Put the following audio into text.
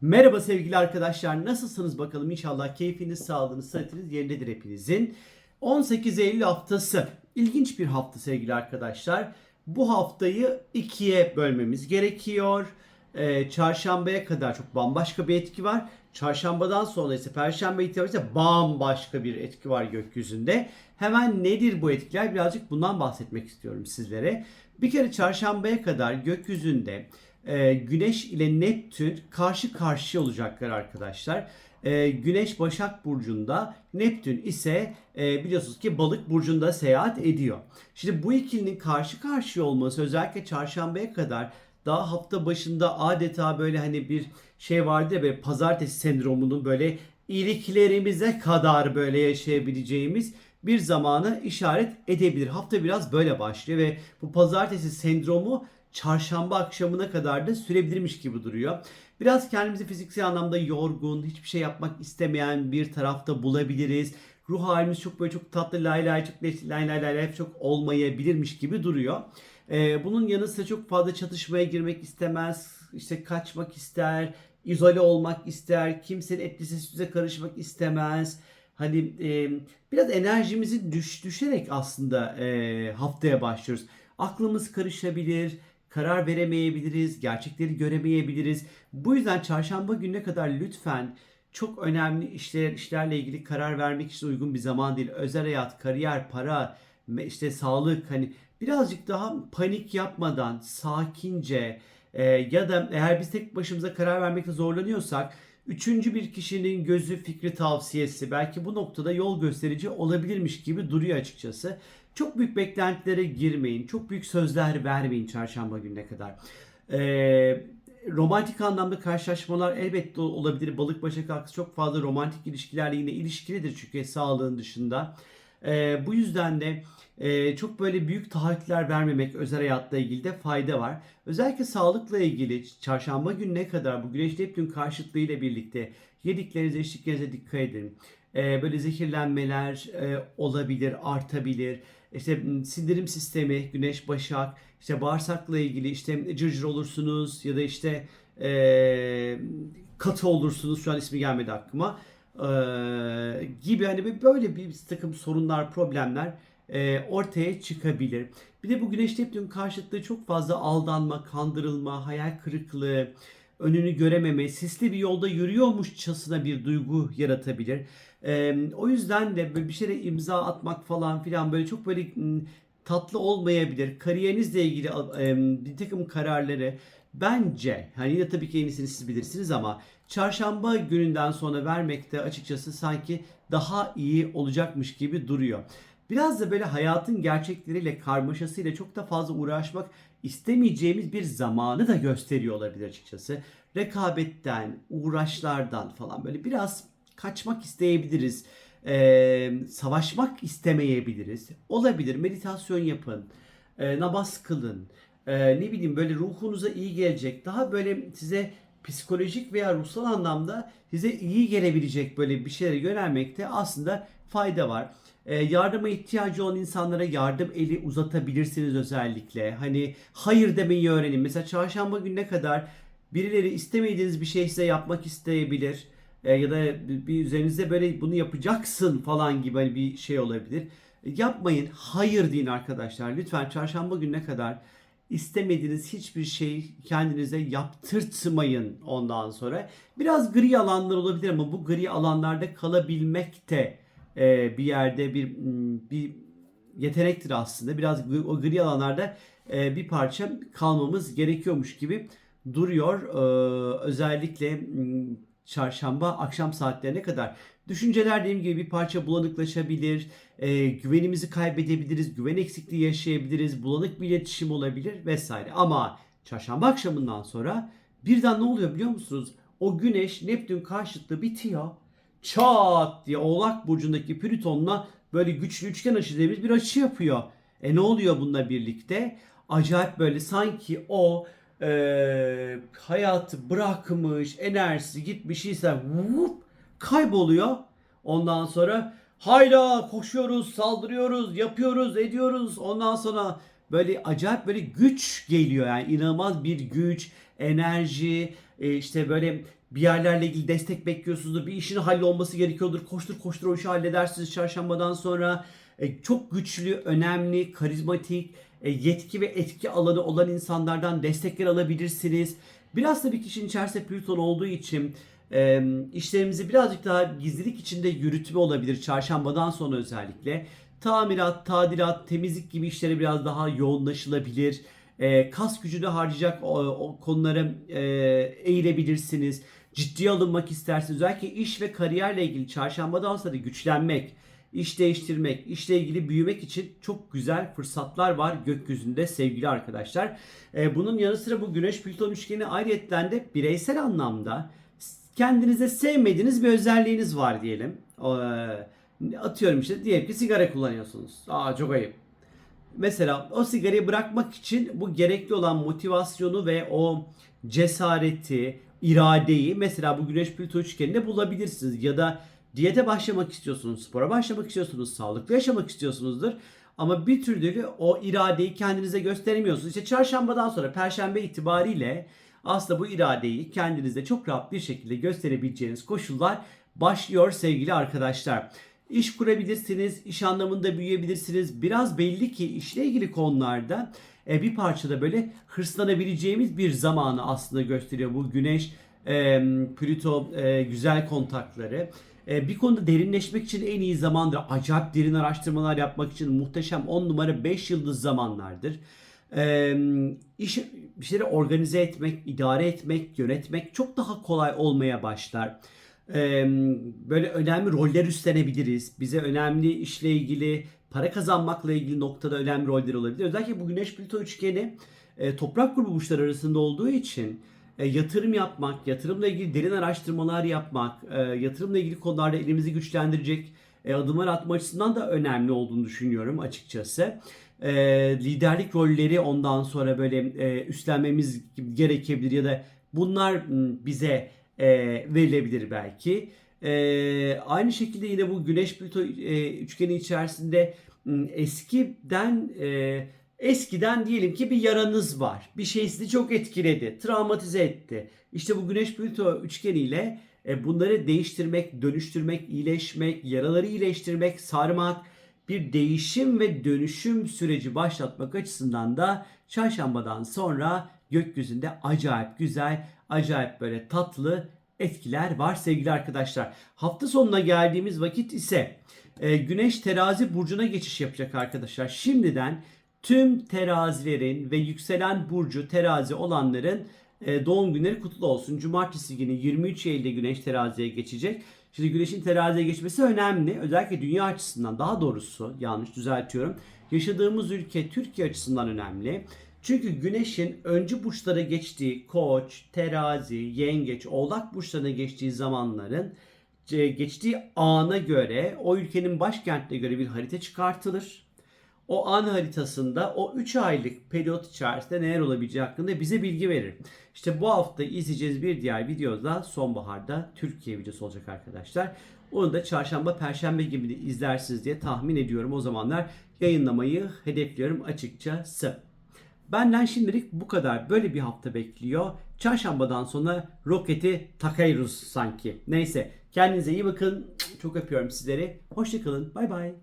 Merhaba sevgili arkadaşlar. Nasılsınız bakalım? İnşallah keyfiniz, sağlığınız, sıhhatiniz yerindedir hepinizin. 18 Eylül haftası. İlginç bir hafta sevgili arkadaşlar. Bu haftayı ikiye bölmemiz gerekiyor. Ee, çarşambaya kadar çok bambaşka bir etki var. Çarşambadan sonra ise perşembe itibariyle bambaşka bir etki var gökyüzünde. Hemen nedir bu etkiler? Birazcık bundan bahsetmek istiyorum sizlere. Bir kere çarşambaya kadar gökyüzünde e, Güneş ile Neptün karşı karşıya olacaklar arkadaşlar. E, Güneş Başak Burcu'nda, Neptün ise e, biliyorsunuz ki Balık Burcu'nda seyahat ediyor. Şimdi bu ikilinin karşı karşıya olması özellikle çarşambaya kadar daha hafta başında adeta böyle hani bir şey vardı ya böyle pazartesi sendromunun böyle iliklerimize kadar böyle yaşayabileceğimiz bir zamanı işaret edebilir. Hafta biraz böyle başlıyor ve bu pazartesi sendromu çarşamba akşamına kadar da sürebilirmiş gibi duruyor. Biraz kendimizi fiziksel anlamda yorgun, hiçbir şey yapmak istemeyen bir tarafta bulabiliriz. Ruh halimiz çok böyle çok tatlı lay lay çok lay lay lay çok olmayabilirmiş gibi duruyor. Ee, bunun yanı sıra çok fazla çatışmaya girmek istemez, işte kaçmak ister, izole olmak ister, kimsenin etkisi süze karışmak istemez. Hani e, biraz enerjimizin düş, düşerek aslında e, haftaya başlıyoruz. Aklımız karışabilir, karar veremeyebiliriz, gerçekleri göremeyebiliriz. Bu yüzden çarşamba gününe kadar lütfen çok önemli işler işlerle ilgili karar vermek için uygun bir zaman değil. Özel hayat, kariyer, para, işte sağlık hani birazcık daha panik yapmadan sakince e, ya da eğer biz tek başımıza karar vermekte zorlanıyorsak üçüncü bir kişinin gözü, fikri, tavsiyesi belki bu noktada yol gösterici olabilirmiş gibi duruyor açıkçası. Çok büyük beklentilere girmeyin. Çok büyük sözler vermeyin çarşamba gününe kadar. Ee, romantik anlamda karşılaşmalar elbette olabilir. Balık başak aksi çok fazla romantik ilişkilerle yine ilişkilidir çünkü sağlığın dışında. Ee, bu yüzden de e, çok böyle büyük taahhütler vermemek özel hayatla ilgili de fayda var. Özellikle sağlıkla ilgili çarşamba gününe kadar bu güneş neptün karşıtlığı ile birlikte yediklerinize içtiklerinize dikkat edin. Ee, böyle zehirlenmeler e, olabilir, artabilir. İşte sindirim sistemi, güneş başak, işte bağırsakla ilgili işte cırcır olursunuz ya da işte e, katı olursunuz. Şu an ismi gelmedi aklıma. Ee, gibi hani böyle bir takım sorunlar, problemler e, ortaya çıkabilir. Bir de bu güneş neptün karşıtlığı çok fazla aldanma, kandırılma, hayal kırıklığı, önünü görememe, sisli bir yolda yürüyormuşçasına bir duygu yaratabilir. Ee, o yüzden de bir şeye imza atmak falan filan böyle çok böyle tatlı olmayabilir. Kariyerinizle ilgili e, bir takım kararları bence hani yine tabii ki en iyisini siz bilirsiniz ama çarşamba gününden sonra vermekte açıkçası sanki daha iyi olacakmış gibi duruyor. Biraz da böyle hayatın gerçekleriyle, karmaşasıyla çok da fazla uğraşmak istemeyeceğimiz bir zamanı da gösteriyor olabilir açıkçası. Rekabetten, uğraşlardan falan böyle biraz kaçmak isteyebiliriz. Ee, savaşmak istemeyebiliriz. Olabilir. Meditasyon yapın. Ee, namaz kılın. Ee, ne bileyim böyle ruhunuza iyi gelecek. Daha böyle size psikolojik veya ruhsal anlamda size iyi gelebilecek böyle bir şeylere yönelmekte aslında fayda var. Ee, yardıma ihtiyacı olan insanlara yardım eli uzatabilirsiniz özellikle. Hani hayır demeyi öğrenin. Mesela çarşamba gününe kadar birileri istemediğiniz bir şey size yapmak isteyebilir. Ee, ya da bir üzerinizde böyle bunu yapacaksın falan gibi hani bir şey olabilir. Yapmayın. Hayır deyin arkadaşlar. Lütfen çarşamba gününe kadar istemediğiniz hiçbir şeyi kendinize yaptırtmayın ondan sonra. Biraz gri alanlar olabilir ama bu gri alanlarda kalabilmek de e, bir yerde bir bir yetenektir aslında. Biraz o gri alanlarda e, bir parça kalmamız gerekiyormuş gibi duruyor. Ee, özellikle çarşamba akşam saatlerine kadar. Düşünceler dediğim gibi bir parça bulanıklaşabilir, e, güvenimizi kaybedebiliriz, güven eksikliği yaşayabiliriz, bulanık bir iletişim olabilir vesaire. Ama çarşamba akşamından sonra birden ne oluyor biliyor musunuz? O güneş Neptün karşıtlığı bitiyor. Çat diye Oğlak Burcu'ndaki Plüton'la böyle güçlü üçgen açı dediğimiz bir açı yapıyor. E ne oluyor bununla birlikte? Acayip böyle sanki o e, hayatı bırakmış, enerjisi gitmiş ise vup, kayboluyor. Ondan sonra hayda koşuyoruz, saldırıyoruz, yapıyoruz, ediyoruz. Ondan sonra böyle acayip böyle güç geliyor yani inanılmaz bir güç, enerji, e, işte böyle bir yerlerle ilgili destek bekliyorsunuzdur. Bir işin hallolması gerekiyordur. Koştur koştur o işi halledersiniz çarşambadan sonra. E, çok güçlü, önemli, karizmatik, e, yetki ve etki alanı olan insanlardan destekler alabilirsiniz. Biraz da bir kişinin içerisinde Plüton olduğu için işlerimizi birazcık daha gizlilik içinde yürütme olabilir çarşambadan sonra özellikle. Tamirat, tadilat, temizlik gibi işlere biraz daha yoğunlaşılabilir. E, kas gücünü harcayacak o, o konulara e, eğilebilirsiniz. Ciddiye alınmak istersiniz. Özellikle iş ve kariyerle ilgili çarşambadan sonra güçlenmek, iş değiştirmek, işle ilgili büyümek için çok güzel fırsatlar var gökyüzünde sevgili arkadaşlar. E, bunun yanı sıra bu Güneş Plüton üçgeni ayrıyetten de bireysel anlamda kendinize sevmediğiniz bir özelliğiniz var diyelim. E, atıyorum işte diyelim ki sigara kullanıyorsunuz. Aa çok ayıp. Mesela o sigarayı bırakmak için bu gerekli olan motivasyonu ve o cesareti, iradeyi mesela bu Güneş Plüto üçgeninde bulabilirsiniz. Ya da diyete başlamak istiyorsunuz, spora başlamak istiyorsunuz, sağlıklı yaşamak istiyorsunuzdur. Ama bir türlü o iradeyi kendinize gösteremiyorsunuz. İşte çarşambadan sonra perşembe itibariyle aslında bu iradeyi kendinize çok rahat bir şekilde gösterebileceğiniz koşullar başlıyor sevgili arkadaşlar. İş kurabilirsiniz, iş anlamında büyüyebilirsiniz. Biraz belli ki işle ilgili konularda e, bir parçada böyle hırslanabileceğimiz bir zamanı aslında gösteriyor bu Güneş, e, Plüto e, güzel kontakları. E, bir konuda derinleşmek için en iyi zamandır. Acayip derin araştırmalar yapmak için muhteşem 10 numara 5 yıldız zamanlardır. E, iş, bir şeyleri organize etmek, idare etmek, yönetmek çok daha kolay olmaya başlar. Böyle önemli roller üstlenebiliriz. Bize önemli işle ilgili, para kazanmakla ilgili noktada önemli roller olabilir. Özellikle bu Güneş Plüto üçgeni toprak grubu burçları arasında olduğu için yatırım yapmak, yatırımla ilgili derin araştırmalar yapmak, yatırımla ilgili konularda elimizi güçlendirecek adımlar atma açısından da önemli olduğunu düşünüyorum açıkçası. Liderlik rolleri ondan sonra böyle üstlenmemiz gerekebilir ya da bunlar bize e, verilebilir belki. E, aynı şekilde yine bu Güneş Plüto e, üçgeni içerisinde eskiden e, Eskiden diyelim ki bir yaranız var. Bir şey sizi çok etkiledi, travmatize etti. İşte bu Güneş Plüto üçgeniyle e, bunları değiştirmek, dönüştürmek, iyileşmek, yaraları iyileştirmek, sarmak, bir değişim ve dönüşüm süreci başlatmak açısından da çarşambadan sonra gökyüzünde acayip güzel, acayip böyle tatlı etkiler var sevgili arkadaşlar. Hafta sonuna geldiğimiz vakit ise e, Güneş terazi burcuna geçiş yapacak arkadaşlar. Şimdiden tüm terazilerin ve yükselen burcu terazi olanların e, doğum günleri kutlu olsun. Cumartesi günü 23 Eylül'de Güneş teraziye geçecek. Şimdi Güneş'in teraziye geçmesi önemli. Özellikle dünya açısından daha doğrusu yanlış düzeltiyorum. Yaşadığımız ülke Türkiye açısından önemli. Çünkü Güneş'in öncü burçlara geçtiği Koç, Terazi, Yengeç, Oğlak burçlarına geçtiği zamanların e, geçtiği ana göre o ülkenin başkentine göre bir harita çıkartılır o an haritasında o 3 aylık periyot içerisinde neler olabileceği hakkında bize bilgi verir. İşte bu hafta izleyeceğiz bir diğer videoda sonbaharda Türkiye videosu olacak arkadaşlar. Onu da çarşamba, perşembe gibi de izlersiniz diye tahmin ediyorum. O zamanlar yayınlamayı hedefliyorum açıkçası. Benden şimdilik bu kadar. Böyle bir hafta bekliyor. Çarşambadan sonra roketi takıyoruz sanki. Neyse kendinize iyi bakın. Çok öpüyorum sizleri. Hoşçakalın. Bay bay.